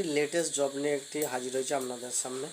একটি latest job নিয়ে একটি হাজির হয়েছে আপনাদের সামনে।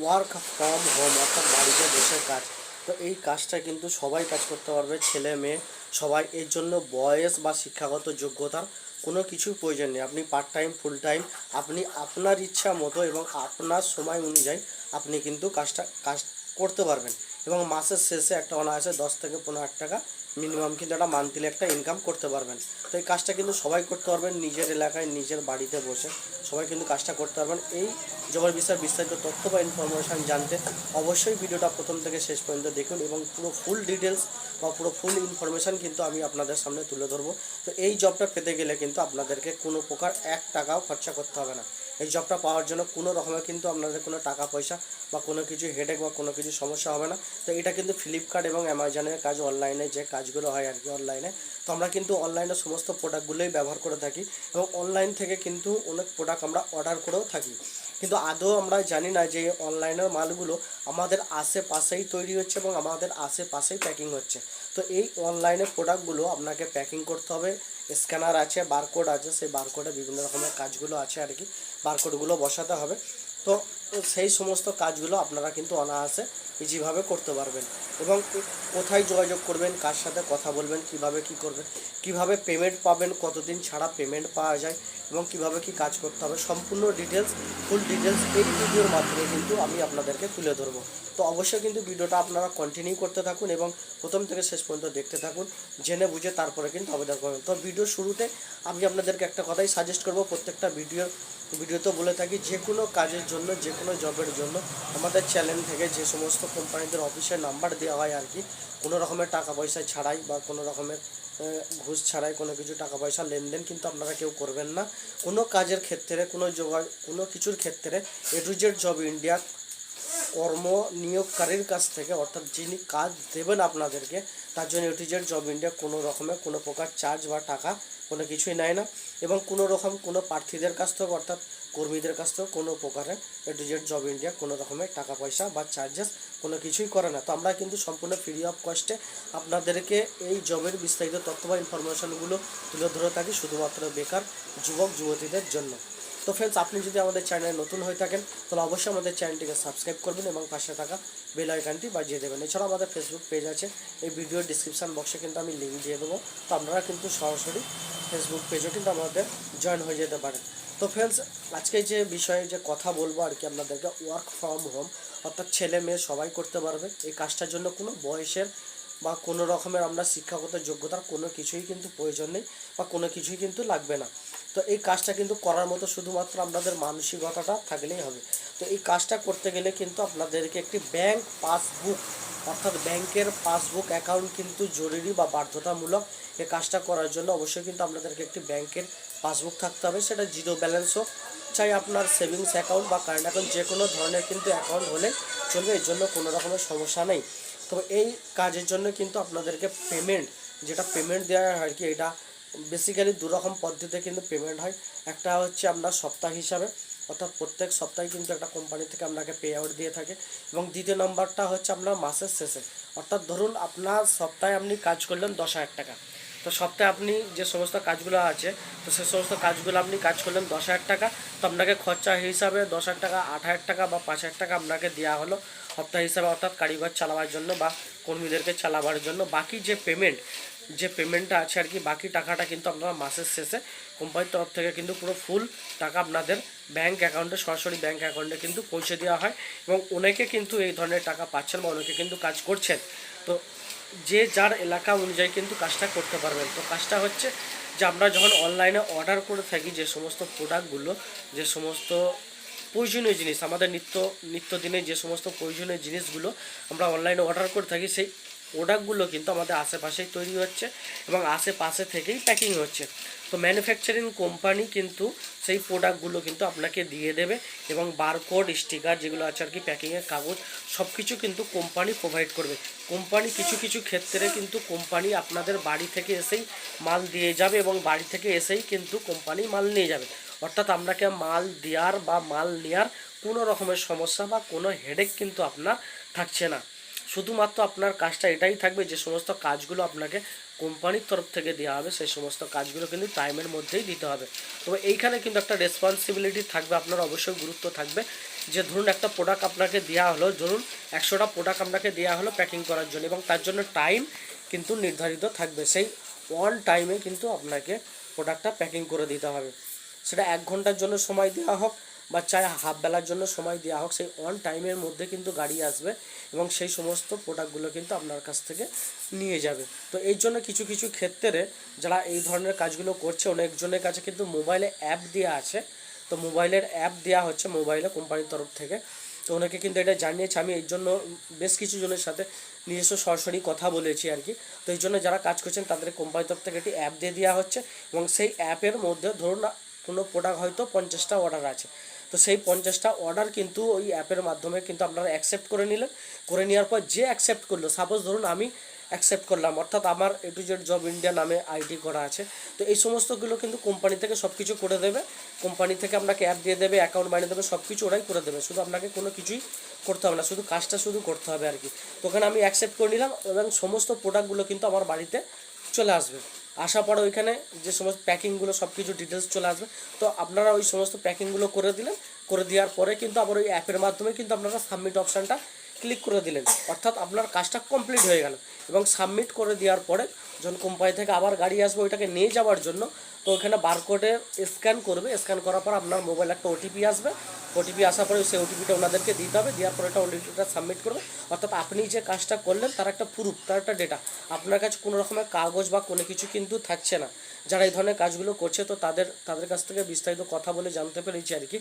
ওয়ার্ক ফ্রম হোম অর্থাৎ বাড়িতে বসে কাজ। তো এই কাজটা কিন্তু সবাই কাজ করতে পারবে, ছেলে, মেয়ে, সবাই। এর জন্য বয়স বা শিক্ষাগত যোগ্যতার কোনো কিছু প্রয়োজন নেই। আপনি পার্ট টাইম ফুল টাইম আপনি আপনার ইচ্ছা মতো এবং আপনার সময় অনুযায়ী আপনি কিন্তু কাজটা, কাজ করতে পারবেন। এবং মাসের শেষে একটা অনায়াসে দশ থেকে পনেরো হাজার টাকা মিনিমাম কিন্তু একটা মান্থলি একটা ইনকাম করতে পারবেন। তো এই কাজটা কিন্তু সবাই করতে পারবেন, নিজের এলাকায়, নিজের বাড়িতে বসে সবাই কিন্তু কাজটা করতে পারবেন। এই জবের বিষয়ে বিস্তারিত তথ্য বা ইনফরমেশান জানতে অবশ্যই ভিডিওটা প্রথম থেকে শেষ পর্যন্ত দেখুন এবং পুরো ফুল ডিটেলস বা পুরো ফুল ইনফরমেশান কিন্তু আমি আপনাদের সামনে তুলে ধরবো। তো এই জবটা পেতে গেলে কিন্তু আপনাদেরকে কোনো প্রকার এক টাকাও খরচা করতে হবে না। এই জবটা পাওয়ার জন্য কোনো রকমের কিন্তু আপনাদের কোনো টাকা পয়সা বা কোনো কিছু হেডেক বা কোনো কিছু সমস্যা হবে না। তো এটা কিন্তু ফ্লিপকার্ট এবং অ্যামাজনের কাজ অনলাইনে যে কাজগুলো হয় আর কি অনলাইনে তো আমরা কিন্তু অনলাইনে সমস্ত প্রোডাক্টগুলোই ব্যবহার করে থাকি এবং অনলাইন থেকে কিন্তু অনেক প্রোডাক্ট আমরা অর্ডার করেও থাকি। কিন্তু আদৌ আমরা জানি না যে অনলাইনের মালগুলো আমাদের আশেপাশেই তৈরি হচ্ছে এবং আমাদের আশেপাশেই প্যাকিং হচ্ছে। তো এই অনলাইনে প্রোডাক্টগুলো আপনাকে প্যাকিং করতে হবে। স্ক্যানার আছে বারকোড আছে, সেই বারকোডে বিভিন্ন রকমের কাজগুলো আছে আর কি। বারকোডগুলো বসাতে হবে। তো সেই সমস্ত কাজগুলো আপনারা কিন্তু অনায়াসে ইজিভাবে করতে পারবেন। এবং কোথায় যোগাযোগ করবেন, কার সাথে কথা বলবেন, কীভাবে কি করবেন, কীভাবে পেমেন্ট পাবেন, কতদিন ছাড়া পেমেন্ট পাওয়া যায়, এবং কীভাবে কি কাজ করতে হবে, সম্পূর্ণ ডিটেলস ফুল ডিটেলস এই ভিডিওর মাধ্যমে কিন্তু আমি আপনাদেরকে তুলে ধরবো। তো অবশ্যই কিন্তু ভিডিওটা আপনারা কন্টিনিউ করতে থাকুন এবং প্রথম থেকে শেষ পর্যন্ত দেখতে থাকুন, জেনে বুঝে তারপরে কিন্তু আবেদন করবেন। তো ভিডিও শুরুতে আমি আপনাদেরকে একটা কথাই সাজেস্ট করব, প্রত্যেকটা ভিডিও ভিডিওতে বলে থাকি, যে কোনো কাজের জন্য, যে কোনো জবের জন্য আমাদের চ্যানেল থেকে যে সমস্ত কোম্পানিদের অফিসের নাম্বার দেওয়া হয় আর কি, কোনো রকমের টাকা পয়সা ছাড়াই বা কোনো রকমের ঘুষ ছাড়াই কোনো কিছু টাকা পয়সা লেনদেন কিন্তু আপনারা কেউ করবেন না। কোনো কাজের ক্ষেত্রে, কোনো যোগা কোনো কিছুর ক্ষেত্রে A to Z job India কর্ম নিয়োগকারীর কাছ থেকে, অর্থাৎ যিনি কাজ দেবেন আপনাদেরকে, তার জন্য A to Z job India কোনো রকমের কোনো প্রকার চার্জ বা টাকা কোনো কিছুই নেয় না এবং কোনো রকম কোনো প্রার্থীদের কাছ থেকে অর্থাৎ কর্মীদের কাছ থেকে কোনো প্রকারে এটুজেড জব ইন্ডিয়া কোনো রকমের টাকা পয়সা বা চার্জেস কোনো কিছুই করে না। তো আমরা কিন্তু সম্পূর্ণ ফ্রি অফ কস্টে আপনাদেরকে এই জবের বিস্তারিত তথ্য বা ইনফরমেশনগুলো তুলে ধরে থাকি শুধুমাত্র বেকার যুবক, যুবতীদের জন্য। তো ফ্রেন্ডস আপনি যদি আমাদের চ্যানেলে নতুন হয়ে থাকেন, তাহলে অবশ্যই আমাদের চ্যানেলটিকে সাবস্ক্রাইব করবেন এবং পাশে থাকা বেল আইকনটি বাজিয়ে দেবেন। এছাড়াও আমাদের ফেসবুক পেজ আছে। এই ভিডিওর ডিসক্রিপশান বক্সে কিন্তু আমি লিঙ্ক দিয়ে দেবো। তো আপনারা কিন্তু সরাসরি ফেসবুক পেজও কিন্তু আমাদের জয়েন হয়ে যেতে পারেন। তো ফ্রেন্ডস আজকে যে বিষয়ে যে কথা বলব আর কি, আপনাদেরকে ওয়ার্ক ফ্রম হোম অর্থাৎ ছেলে মেয়ে সবাই করতে পারবে, এই কাজটার জন্য কোনো বয়সের বা কোনো রকমের আমরা শিক্ষাগত যোগ্যতার কোনো কিছুই কিন্তু প্রয়োজন নেই বা কোনো কিছুই কিন্তু লাগবে না। তো এই কাজটা কিন্তু করার মতো শুধুমাত্র আপনাদের মানসিকতাটা থাকলেই হবে। তো এই কাজটা করতে গেলে কিন্তু আপনাদেরকে একটি ব্যাংক পাসবুক, অর্থাৎ ব্যাংকের পাসবুক অ্যাকাউন্ট কিন্তু জরুরি বা বাধ্যতামূলক এই কাজটা করার জন্য অবশ্যই কিন্তু আপনাদেরকে একটি ব্যাংকের পাসবুক থাকতে হবে। সেটা জিরো ব্যালেন্স হোক, চাই আপনার সেভিংস অ্যাকাউন্ট বা কারেন্ট অ্যাকাউন্ট, যে কোনো ধরনের কিন্তু অ্যাকাউন্ট হলে চলবে, এর জন্য কোনো রকমের সমস্যা নেই। তবে এই কাজের জন্য কিন্তু আপনাদেরকে পেমেন্ট, যেটা পেমেন্ট দেওয়া হয় আর কি, এটা বেসিক্যালি দু রকম পদ্ধতিতে কিন্তু পেমেন্ট হয়। একটা হচ্ছে আপনার সপ্তাহ হিসাবে, অর্থাৎ প্রত্যেক সপ্তাহে কিন্তু একটা কোম্পানি থেকে আপনাকে পে আউট দিয়ে থাকে। এবং দ্বিতীয় নম্বরটা হচ্ছে আপনার মাসের শেষে। অর্থাৎ ধরুন আপনার সপ্তাহে আপনি কাজ করলেন দশ হাজার টাকা। তো সপ্তাহে আপনি যে সমস্ত কাজগুলো আছে, তো সে সমস্ত কাজগুলো আপনি কাজ করলেন দশ হাজার টাকা, তো আপনাকে খরচা হিসাবে দশ হাজার টাকা, আট হাজার টাকা বা পাঁচ হাজার টাকা আপনাকে দেওয়া হলো সপ্তাহ হিসাবে, অর্থাৎ কারিগর চালাবার জন্য বা কর্মীদেরকে চালাবার জন্য। বাকি যে পেমেন্ট যে পেমেন্টটা আছে আর কি, বাকি টাকাটা কিন্তু আপনারা মাসের শেষে কোম্পানির তরফ থেকে কিন্তু পুরো ফুল টাকা আপনাদের ব্যাংক অ্যাকাউন্টে সরাসরি ব্যাংক অ্যাকাউন্টে কিন্তু পৌঁছে দেওয়া হয় এবং অনেকে কিন্তু এই ধরনের টাকা পাচ্ছেন বা অনেকে কিন্তু কাজ করছেন। তো যে যার এলাকা অনুযায়ী কিন্তু কাজটা করতে পারবেন। তো কাজটা হচ্ছে যে আমরা যখন অনলাইনে অর্ডার করে থাকি, যে সমস্ত প্রোডাক্টগুলো যে সমস্ত প্রয়োজনীয় জিনিস, আমাদের নিত্য নিত্যদিনে যে সমস্ত প্রয়োজনীয় জিনিসগুলো আমরা অনলাইনে অর্ডার করে থাকি, সেই প্রোডাক্টগুলো কিন্তু আমাদের আশেপাশেই তৈরি হচ্ছে এবং আশেপাশে থেকেই প্যাকিং হচ্ছে। তো ম্যানুফ্যাকচারিং কোম্পানি কিন্তু সেই প্রোডাক্টগুলো কিন্তু আপনাকে দিয়ে দেবে এবং বারকোড স্টিকার যেগুলো আছে আর কি প্যাকিংয়ের কাগজ সব কিছু কিন্তু কোম্পানি প্রোভাইড করবে। কোম্পানি কিছু কিছু ক্ষেত্রে কিন্তু কোম্পানি আপনাদের বাড়ি থেকে এসেই মাল দিয়ে যাবে এবং বাড়ি থেকে এসেই কিন্তু কোম্পানি মাল নিয়ে যাবে। অর্থাৎ আপনাকে মাল দেওয়ার বা মাল নেওয়ার কোনো রকমের সমস্যা বা কোনো হেডেক কিন্তু আপনার থাকছে না। শুধুমাত্র আপনার কাজটা এটাই থাকবে যে সমস্ত কাজগুলো আপনাকে কোম্পানির তরফ থেকে দেওয়া হবে, সেই সমস্ত কাজগুলো কিন্তু টাইমের মধ্যেই দিতে হবে। তবে এইখানে কিন্তু একটা রেসপন্সিবিলিটি থাকবে, আপনার অবশ্যই গুরুত্ব থাকবে। যে ধরুন একটা প্রোডাক্ট আপনাকে দেওয়া হলো, ধরুন একশোটা প্রোডাক্ট আপনাকে দেওয়া হলো প্যাকিং করার জন্য এবং তার জন্য টাইম কিন্তু নির্ধারিত থাকবে। সেই ওয়ান টাইমে কিন্তু আপনাকে প্রোডাক্টটা প্যাকিং করে দিতে হবে। সেটা এক ঘণ্টার জন্য সময় দেওয়া হোক বা চাই হাফ বেলার জন্য সময় দেওয়া হোক, সেই অন টাইমের মধ্যে কিন্তু গাড়ি আসবে এবং সেই সমস্ত প্রোডাক্টগুলো কিন্তু আপনার কাছ থেকে নিয়ে যাবে। তো এই জন্য কিছু কিছু ক্ষেত্রে যারা এই ধরনের কাজগুলো করছে, অনেকজনের কাছে কিন্তু মোবাইলে অ্যাপ দেওয়া আছে। তো মোবাইলের অ্যাপ দেওয়া হচ্ছে মোবাইলে কোম্পানির তরফ থেকে। তো ওনাকে কিন্তু এটা জানিয়েছে, আমি এই জন্য বেশ কিছু জনের সাথে নিজস্ব সরাসরি কথা বলেছি আর কি। তো এই জন্য যারা কাজ করছেন, তাদের কোম্পানির তরফ থেকে একটি অ্যাপ দিয়ে দেওয়া হচ্ছে এবং সেই অ্যাপের মধ্যে ধরুন কোনো প্রোডাক্ট হয়তো পঞ্চাশটা অর্ডার আছে। তো সেই পঞ্চাশটা অর্ডার কিন্তু ওই অ্যাপের মাধ্যমে কিন্তু আপনারা অ্যাকসেপ্ট করে নিলেন। করে নেওয়ার পর যে অ্যাকসেপ্ট করল সাপোজ ধরুন আমি অ্যাকসেপ্ট করলাম, অর্থাৎ আমার A to Z job India নামে আইডি করা আছে। তো এই সমস্তগুলো কিন্তু কোম্পানি থেকে সব কিছু করে দেবে। কোম্পানি থেকে আপনাকে অ্যাপ দিয়ে দেবে অ্যাকাউন্ট বানিয়ে দেবে সব কিছু ওরাই করে দেবে। শুধু আপনাকে কোনো কিছুই করতে হবে না, শুধু কাজটা শুধু করতে হবে আর কি। তো ওখানে আমি অ্যাকসেপ্ট করে নিলাম এবং সমস্ত প্রোডাক্টগুলো কিন্তু আমার বাড়িতে চলে আসবে। আসার পর ওইখানে যে সমস্ত প্যাকিংগুলো সব কিছু ডিটেলস চলে আসবে। তো আপনারা ওই সমস্ত প্যাকিংগুলো করে দিলেন, করে দেওয়ার পরে কিন্তু আবার ওই অ্যাপের মাধ্যমে কিন্তু আপনারা সাবমিট অপশানটা ক্লিক করে দিলেন। অর্থাৎ আপনার কাজটা কমপ্লিট হয়ে গেল। এবং সাবমিট করে দেওয়ার পরে যখন কোম্পানি থেকে আবার গাড়ি আসবে, ওইটাকে নিয়ে যাওয়ার জন্য, তো ওখানে বারকোডে স্ক্যান করবে। স্ক্যান করার পর আপনার মোবাইল একটা ওটিপি আসবে। ওটিপি আসার পরে সেই ওটিপিটা ওনাদেরকে দিতে হবে। দেওয়ার পরে একটা ওটিপিটা সাবমিট করবে। অর্থাৎ আপনি যে কাজটা করলেন, তার একটা প্রুফ তার একটা ডেটা আপনার কাছে কোনো রকমের কাগজ বা কোনো কিছু কিন্তু থাকছে না। যারা এই ধরনের কাজগুলো করছে, তো তাদের তাদের কাছ থেকে বিস্তারিত কথা বলে জানতে পেরেছি আর কি।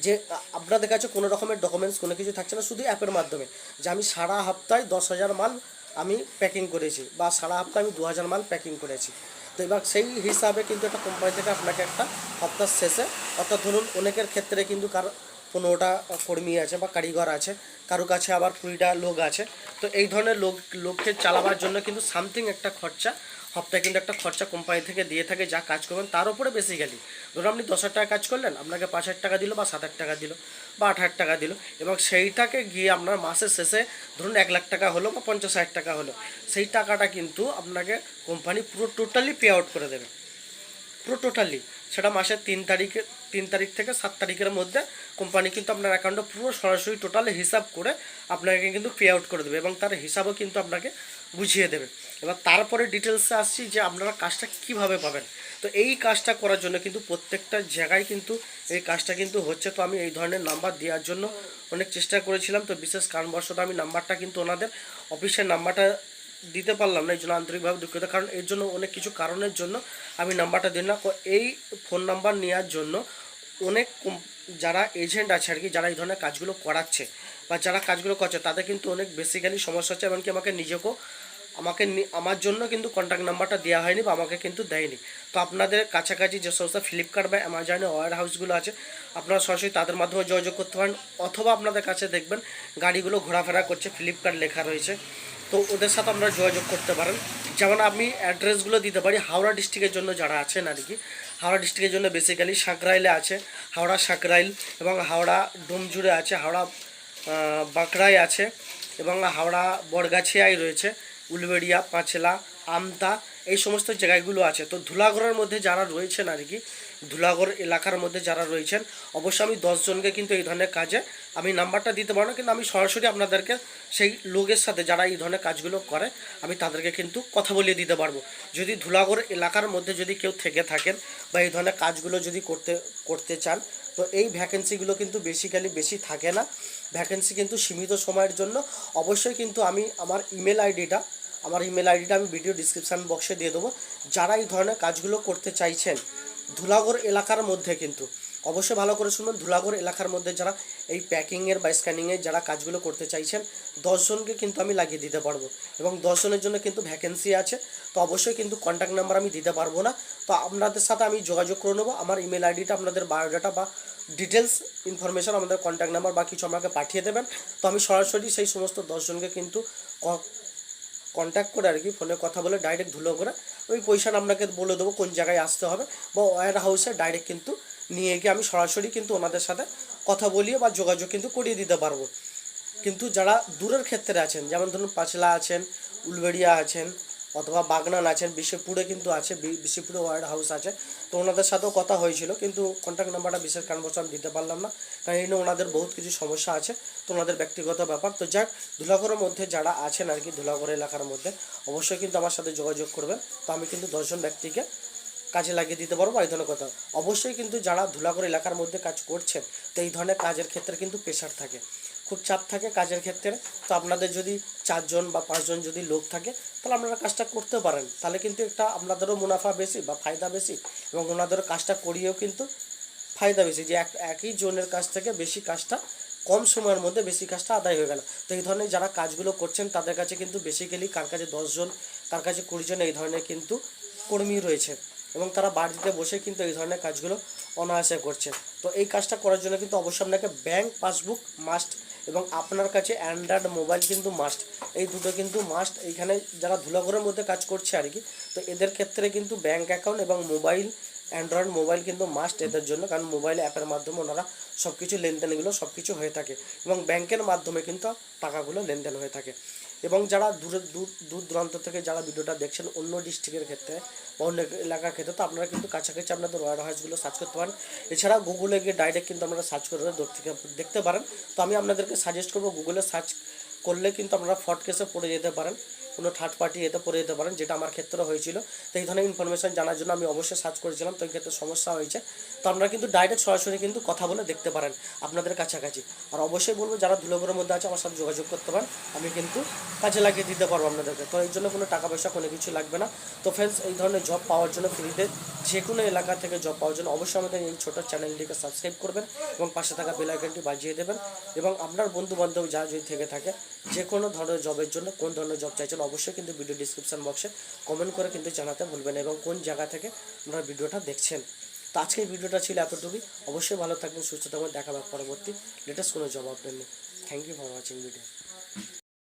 যে, আপনাদের কাছে কোনো রকমের ডকুমেন্টস কোনো কিছু থাকছে না, শুধু অ্যাপের মাধ্যমে। যে আমি সারা হপ্তায় দশ হাজার মাল আমি প্যাকিং করেছি বা সারা হপ্তাহ আমি দু হাজার মাল প্যাকিং করেছি। তো এবার সেই হিসাবে কিন্তু একটা কোম্পানি থেকে আপনাকে একটা হপ্তাহ শেষে, অর্থাৎ ধরুন অনেকের ক্ষেত্রে কিন্তু কারও পনেরোটা কর্মী আছে বা কারিগর আছে, কারও কাছে আবার কুড়িটা লোক আছে। তো এই ধরনের লোক, লোককে চালাবার জন্য কিন্তু সামথিং একটা খরচা সপ্তাহে কিন্তু একটা খরচা কোম্পানি থেকে দিয়ে থাকে, যা কাজ করবেন, তার উপরে বেসিক্যালি ধরুন আপনি দশ টাকা কাজ করলেন, আপনাকে পাঁচ হাজার টাকা দিল বা সাত হাজার টাকা দিল বা আট হাজার টাকা দিল এবং সেইটাকে গিয়ে আপনার মাসের শেষে ধরুন এক লাখ টাকা হলো বা পঞ্চাশ হাজার টাকা হলো, সেই টাকাটা কিন্তু আপনাকে কোম্পানি পুরো টোটালি পে আউট করে দেবে। পুরো টোটালি সেটা মাসের তিন তারিখে, তিন তারিখ থেকে সাত তারিখের মধ্যে কোম্পানি কিন্তু আপনার অ্যাকাউন্টে পুরো সরাসরি টোটাল হিসাব করে আপনাকে কিন্তু পে আউট করে দেবে এবং তার হিসাবও কিন্তু আপনাকে বুঝিয়ে দেবে। এবার তারপরে ডিটেলসে আসছি যে আপনারা কাজটা কীভাবে পাবেন। তো এই কাজটা করার জন্য কিন্তু প্রত্যেকটা জায়গায় কিন্তু এই কাজটা কিন্তু হচ্ছে। তো আমি এই ধরনের নাম্বার দেওয়ার জন্য অনেক চেষ্টা করেছিলাম। তো বিশেষ কারণবশত আমি নাম্বারটা কিন্তু ওনাদের অফিসের নাম্বারটা দিতে পারলাম না, এই জন্য আন্তরিকভাবে দুঃখিত। কারণ এর জন্য অনেক কিছু কারণের জন্য আমি নাম্বারটা দিই না। এই ফোন নাম্বার নেওয়ার জন্য অনেক যারা এজেন্ট আছে আর কি, যারা এই ধরনের কাজগুলো করাচ্ছে বা যারা কাজগুলো করছে, তাদের কিন্তু অনেক বেসিক্যালি সমস্যা হচ্ছে। এমনকি আমাকে নিজেকেও আমাকে আমার জন্য কিন্তু কন্ট্যাক্ট নাম্বারটা দেওয়া হয়নি বা আমাকে কিন্তু দেয়নি। তো আপনাদের কাছাকাছি যে সমস্ত ফ্লিপকার্ট বা অ্যামাজনে ওয়ার হাউসগুলো আছে, আপনারা সরাসরি তাদের মাধ্যমে যোগাযোগ করতে পারেন, অথবা আপনাদের কাছে দেখবেন গাড়িগুলো ঘোরাফেরা করছে ফ্লিপকার্ট লেখা রয়েছে। তো ওদের সাথে আপনারা যোগাযোগ করতে পারেন। যেমন আমি অ্যাড্রেসগুলো দিতে পারি, হাওড়া ডিস্ট্রিক্টের জন্য যারা আছেন আর কি, হাওড়া ডিস্ট্রিক্টের জন্য বেসিক্যালি সাঁকরাইলে আছে, হাওড়া সাঁকরাইল এবং হাওড়া ডোমজুড়ে আছে, হাওড়া বাঁকড়ায় আছে এবং হাওড়া বরগাছিয়ায় রয়েছে। উলবেড়িয়া, পাঁচলা, আমতা, এই সমস্ত জায়গাগুলো আছে। তো ধুলাগড়ের মধ্যে যারা রয়েছেন আর কি ধুলাগড় এলাকার মধ্যে যারা রয়েছেন, অবশ্যই আমি দশজনকে কিন্তু এই ধরনের কাজে, আমি নাম্বারটা দিতে পারব না, কিন্তু আমি সরাসরি আপনাদেরকে সেই লোকের সাথে যারা এই ধরনের কাজগুলো করে, আমি তাদেরকে কিন্তু কথা বলিয়ে দিতে পারব। যদি ধুলাগড় এলাকার মধ্যে যদি কেউ থেকে থাকেন বা এই ধরনের কাজগুলো যদি করতে করতে চান তো এই ভ্যাকেন্সিগুলো কিন্তু বেসিক্যালি বেশি থাকে না। ভ্যাকেন্সি কিন্তু সীমিত সময়ের জন্য। অবশ্যই কিন্তু আমি আমার ইমেল আইডিটা আমার ইমেল আইডিটা আমি ভিডিও ডিসক্রিপশান বক্সে দিয়ে দেবো। যারা এই ধরনের কাজগুলো করতে চাইছেন, ধুলাগড় এলাকার মধ্যে কিন্তু অবশ্যই ভালো করে শুনবেন। ধুলাগড় এলাকার মধ্যে যারা এই প্যাকিংয়ের বা স্ক্যানিংয়ের যারা কাজগুলো করতে চাইছেন, দশজনকে কিন্তু আমি লাগিয়ে দিতে পারব এবং দশজনের জন্য কিন্তু ভ্যাকেন্সি আছে। তো অবশ্যই কিন্তু কন্ট্যাক্ট নাম্বার আমি দিতে পারব না। তো আপনাদের সাথে আমি যোগাযোগ করে নেব। আমার ইমেল আইডিটা আপনাদের বায়োডাটা বা ডিটেলস ইনফরমেশন আমাদের কন্ট্যাক্ট নাম্বার বা কিছু আমাকে পাঠিয়ে দেবেন। তো আমি সরাসরি সেই সমস্ত দশজনকে কিন্তু কন্ট্যাক্ট করে আর কি ফোনে কথা বলে ডাইরেক্ট ধুলো করে ওই পয়সাটা আপনাকে বলে দেবো কোন জায়গায় আসতে হবে বা ওয়ার হাউসে ডাইরেক্ট কিন্তু নিয়ে গিয়ে আমি সরাসরি কিন্তু ওনাদের সাথে কথা বলিয়ে বা যোগাযোগ কিন্তু করিয়ে দিতে পারব। কিন্তু যারা দূরের ক্ষেত্রে আছেন, যেমন ধরুন পাঁচলা আছেন, উলবেড়িয়া আছেন, অথবা বাগনান আছেন, বিশেপুরে কিন্তু আছে, বি- বিশেপুরে ওয়ার্ড হাউস আছে, তো ওনাদের সাথেও কথা হয়েছিল, কিন্তু কন্ট্যাক্ট নাম্বারটা বিশেষ কারণবশত আমি দিতে পারলাম না, কারণ এই ওনাদের বহুত কিছু সমস্যা আছে, তো ওনাদের ব্যক্তিগত ব্যাপার। তো যাক ধুলাগড়ের মধ্যে যারা আছেন আর কি ধুলাগড় এলাকার মধ্যে, অবশ্যই কিন্তু আমার সাথে যোগাযোগ করবেন। তো আমি কিন্তু দশজন ব্যক্তিকে কাজে লাগিয়ে দিতে পারব এই ধরনের কথা। অবশ্যই কিন্তু যারা ধুলাগড় এলাকার মধ্যে কাজ করছেন, তো এই ধরনের কাজের ক্ষেত্রে কিন্তু প্রেশার থাকে। খুব চাপ থাকে কাজের ক্ষেত্রে। তো আপনাদের যদি চারজন বা পাঁচজন যদি লোক থাকে, তাহলে আপনারা কাজটা করতে পারেন। তাহলে কিন্তু একটা আপনাদেরও মুনাফা বেশি বা ফায়দা বেশি এবং ওনাদেরও কাজটা করিয়েও কিন্তু ফায়দা বেশি। যে এক, একই জনের কাছ থেকে বেশি কাজটা, কম সময়ের মধ্যে বেশি কাজটা আদায় হয়ে গেল। তো এই ধরনের যারা কাজগুলো করছেন, তাদের কাছে কিন্তু বেসিক্যালি কার কাছে দশজন কার কাছে কুড়িজন এই ধরনের কিন্তু কর্মী রয়েছে। এবং তারা বাড়িতে বসে কিন্তু এই ধরনের কাজগুলো অনায়াসে করছে তো এই কাজটা করার জন্য কিন্তু অবশ্যই আপনাকে ব্যাংক পাসবুক মাস্ট এবং আপনার কাছে অ্যান্ড্রয়েড মোবাইল কিন্তু মাস্ট এই দুটো কিন্তু মাস্ট এইখানে যারা ধুলাঘরের মধ্যে কাজ করছে আর কি, তো এদের ক্ষেত্রে কিন্তু ব্যাংক অ্যাকাউন্ট এবং মোবাইল অ্যান্ড্রয়েড মোবাইল কিন্তু মাস্ট এদের জন্য। কারণ মোবাইল অ্যাপের মাধ্যমে ওনারা সব কিছু লেনদেনগুলো সব কিছু হয়ে থাকে এবং ব্যাংকের মাধ্যমে কিন্তু টাকাগুলো লেনদেন হয়ে থাকে। এবং যারা দূরে, দূর দূর দূরান্ত থেকে যারা ভিডিওটা দেখছেন অন্য ডিস্ট্রিক্টের ক্ষেত্রে বা অন্য এলাকার ক্ষেত্রে, তো আপনারা কিন্তু কাছাকাছি আপনাদের রয়্যাল হাউসগুলো সার্চ করতে পারেন। এছাড়া গুগলে গিয়ে ডাইরেক্ট কিন্তু আপনারা সার্চ করে দেখতে পারেন। তো আমি আপনাদেরকে সাজেস্ট করব গুগলে সার্চ করলে কিন্তু আপনারা ফট কেসে পড়ে যেতে পারেন। কোনো থার্ড পার্টি এতে পড়ে যেতে পারেন, যেটা আমার ক্ষেত্রে হয়েছিল। তো এই ধরনের ইনফরমেশন জানার জন্য আমি অবশ্যই সার্চ করেছিলাম। তো এই ক্ষেত্রে সমস্যা হয়েছে। তো আপনারা কিন্তু ডাইরেক্ট সরাসরি কিন্তু কথা বলে দেখতে পারেন আপনাদের কাছাকাছি। আর অবশ্যই বলব, যারা ধুলোগুলোর মধ্যে আছে, আমার সাথে যোগাযোগ করতে পারেন। আমি কিন্তু কাজে লাগিয়ে দিতে পারব আপনাদেরকে। তো এই জন্য কোনো টাকা পয়সা, কোনো কিছু লাগবে না। তো ফ্রেন্ডস এই ধরনের জব পাওয়ার জন্য ফ্রিতে যে কোনো এলাকা থেকে জব পাওয়ার জন্য অবশ্যই আমাদের এই ছোটো চ্যানেলটিকে সাবস্ক্রাইব করবেন এবং পাশে থাকা বেল আইকনটি বাজিয়ে দেবেন এবং আপনার বন্ধু বান্ধব যা যদি থেকে থাকে, যে কোনো ধরনের জবের জন্য কোন ধরনের জব চাইছেন, অবশ্যই কিন্তু ভিডিও ডিসক্রিপশন বক্সে কমেন্ট করে কিন্তু জানাতে ভুলবেন এবং কোন জায়গা থেকে আপনারা ভিডিওটা দেখছেন। তো আজকের ভিডিওটা ছিল এতটুকুই। অবশ্যই ভালো থাকবেন, সুস্থ থাকবেন। দেখা পরবর্তী লেটেস্ট কোনো জবাব দেন thank you for watching video